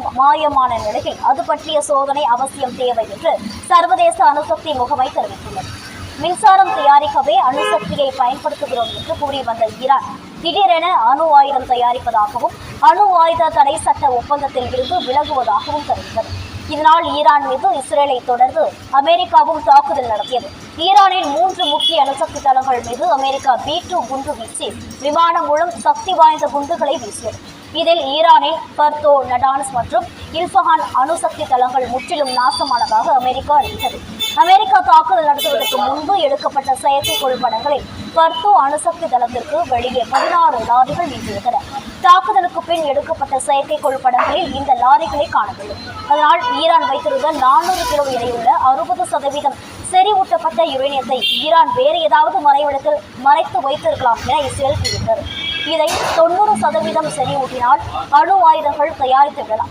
Uranium மாயமான நிலையில் அது பற்றிய சோதனை அவசியம் தேவை என்று சர்வதேச அணுசக்தி முகமை தெரிவித்துள்ளது. மின்சாரம் தயாரிக்கவே அணுசக்தியை பயன்படுத்துகிறோம் என்று கூறி வந்த ஈரான் திடீரென அணு ஆயுதம் தயாரிப்பதாகவும் அணு ஆயுத தடை சட்ட ஒப்பந்தத்தில் இருந்து விலகுவதாகவும் தெரிவித்தது இதனால் ஈரான் மீது இஸ்ரேலை தொடர்ந்து அமெரிக்காவும் தாக்குதல் நடத்தியது. ஈரானின் மூன்று முக்கிய அணுசக்தி தளங்கள் மீது அமெரிக்கா பி டூ குண்டு வீசி விமானம் மூலம் சக்தி வாய்ந்த குண்டுகளை வீசியது. இதில் ஈரானின் பர்தோ நடான்ஸ் மற்றும் இல்ஃபஹான் அணுசக்தி தளங்கள் முற்றிலும் நாசமானதாக அமெரிக்கா அறிவித்தது. அமெரிக்கா தாக்குதல் நடத்துவதற்கு முன்பு எடுக்கப்பட்ட செயற்கைக்கோள் படங்களில் பர்தோ அணுசக்தி தளத்திற்கு வெளியே பதினாறு லாரிகள் வீசியிருந்தன. தாக்குதலுக்கு பின் எடுக்கப்பட்ட செயற்கைக்கோள் படங்களில் இந்த லாரிகளை காணவில்லை. அதனால் ஈரான் வைத்திருந்த நானூறு கிலோ எடையுள்ள அறுபது சதவீதம் செறிவூட்டப்பட்ட யுரேனியத்தை ஈரான் வேறு ஏதாவது மறைவிடத்தில் மறைத்து வைத்திருக்கலாம் என இஸ்ரேல் கூறியுள்ளது. இதை தொண்ணூறு சதவீதம் செறிவூட்டினால் அணு ஆயுதங்கள் தயாரித்து விடலாம்.